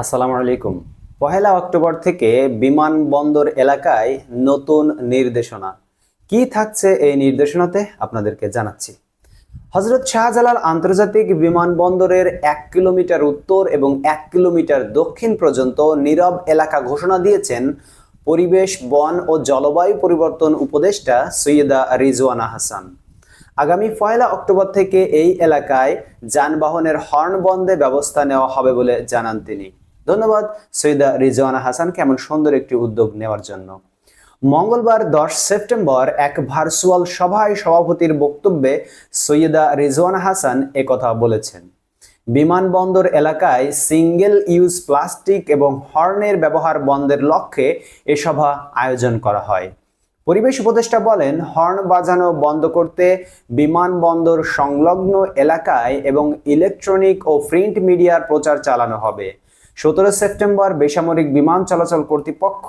আসসালামু আলাইকুম। পহেলা অক্টোবর থেকে বিমানবন্দর এলাকায় নতুন নির্দেশনা। কি থাকছে এই নির্দেশনাতে? আপনাদেরকে জানাচ্ছি। হজরত শাহজালাল আন্তর্জাতিক বিমানবন্দরের এক কিলোমিটার উত্তর এবং এক কিলোমিটার দক্ষিণ পর্যন্ত নীরব এলাকা ঘোষণা দিয়েছেন পরিবেশ, বন ও জলবায়ু পরিবর্তন উপদেষ্টা সৈয়দা রিজওয়ানা হাসান। আগামী পয়লা অক্টোবর থেকে এই এলাকায় যানবাহনের হর্ন বন্ধে ব্যবস্থা নেওয়া হবে বলে জানান তিনি। ধন্যবাদ। সৈয়দা রিজওয়ানা হাসানকে এমন সুন্দর একটি উদ্যোগ নেওয়ার জন্য। মঙ্গলবার দশ সেপ্টেম্বর এক ভার্চুয়াল সভায় সভাপতির বক্তব্যে সৈয়দা রিজওয়ানা হাসান একথা বলেছেন। বিমানবন্দর এলাকায় সিঙ্গেল ইউজ প্লাস্টিক এবং হর্নের ব্যবহার বন্ধের লক্ষ্যে এ সভা আয়োজন করা হয়। পরিবেশ উপদেষ্টা বলেন, হর্ন বাজানো বন্ধ করতে বিমানবন্দর সংলগ্ন এলাকায় এবং ইলেকট্রনিক ও প্রিন্ট মিডিয়ার প্রচার চালানো হবে। সতেরো সেপ্টেম্বর বেসামরিক বিমান চলাচল কর্তৃপক্ষ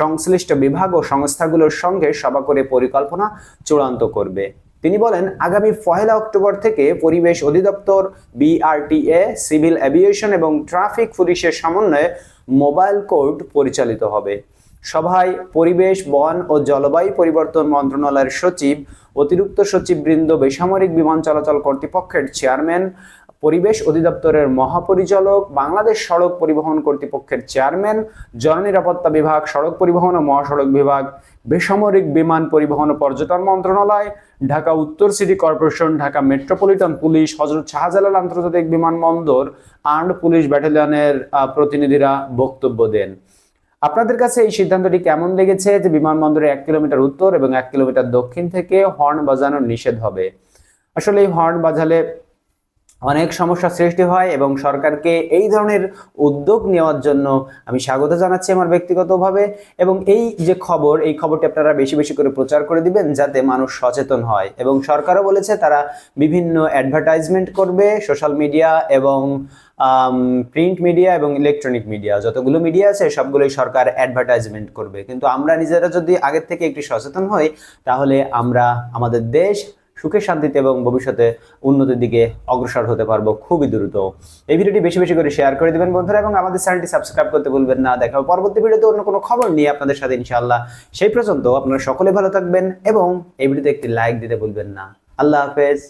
সংশ্লিষ্ট বিভাগ ও সংস্থাগুলোর সঙ্গে সভা করে পরিকল্পনা চূড়ান্ত করবে। তিনি বলেন, আগামী পহেলা অক্টোবর থেকে পরিবেশ অধিদপ্তর, বিআরটিএ, সিভিল অ্যাভিয়েশন এবং ট্রাফিক পুলিশের সমন্বয়ে মোবাইল কোর্ট পরিচালিত হবে। সভায় পরিবেশ, বন ও জলবায়ু পরিবর্তন মন্ত্রণালয়ের সচিব, অতিরিক্ত সচিববৃন্দ বেসামরিক বিমান চলাচল কর্তৃপক্ষের চেয়ারম্যান পরিবেশ অধিদপ্তরের মহাপরিচালক, বাংলাদেশ সড়ক পরিবহন কর্তৃপক্ষের চেয়ারম্যান জননিরাপত্তা বিভাগ, সড়ক পরিবহন ও মহাসড়ক বিভাগ, বেসামরিক বিমান পরিবহন ও পর্যটন মন্ত্রণালয়, ঢাকা উত্তর city corporation, Dhaka metropolitan police, Hazrat Shahjalal আন্তর্জাতিক বিমানবন্দর, আর্মড পুলিশ ব্যাটালিয়নের প্রতিনিধিরা বক্তব্য দেন। আপনাদের কাছে এই সিদ্ধান্তটি কেমন লেগেছে যে বিমানবন্দরের এক কিলোমিটার উত্তর এবং এক কিলোমিটার দক্ষিণ থেকে হর্ন বাজানো নিষেধ হবে? আসলে এই হর্ন বাজালে অনেক সমস্যা সৃষ্টি হয় এবং সরকারকে এই ধরনের উদ্যোগ নেওয়ার জন্য আমি স্বাগত জানাচ্ছি আমার ব্যক্তিগতভাবে এবং এই যে খবর, এই খবরটি আপনারা বেশি বেশি করে প্রচার করে দিবেন যাতে মানুষ সচেতন হয় এবং সরকারও বলেছে তারা বিভিন্ন অ্যাডভার্টাইজমেন্ট করবে সোশ্যাল মিডিয়া এবং প্রিন্ট মিডিয়া এবং ইলেকট্রনিক মিডিয়া যতগুলো মিডিয়া আছে সবগুলোই সরকার অ্যাডভার্টাইজমেন্ট করবে। কিন্তু আমরা নিজেরা যদি আগের থেকে একটি সচেতন হই, তাহলে আমরা আমাদের দেশ সুখে শান্তিতে এবং ভবিষ্যতে উন্নতির দিকে অগ্রসর হতে পারব খুবই দ্রুত। এই ভিডিওটি বেশি বেশি করে শেয়ার করে দেবেন বন্ধুরা এবং আমাদের চ্যানেলটি সাবস্ক্রাইব করতে ভুলবেন না। দেখাবো পরবর্তী ভিডিওতে অন্য কোনো খবর নিয়ে আপনাদের সাথে ইনশাআল্লাহ। সেই পর্যন্ত আপনারা সকলে ভালো থাকবেন এবং এই ভিডিওতে একটি লাইক দিতে ভুলবেন না। আল্লাহ হাফেজ।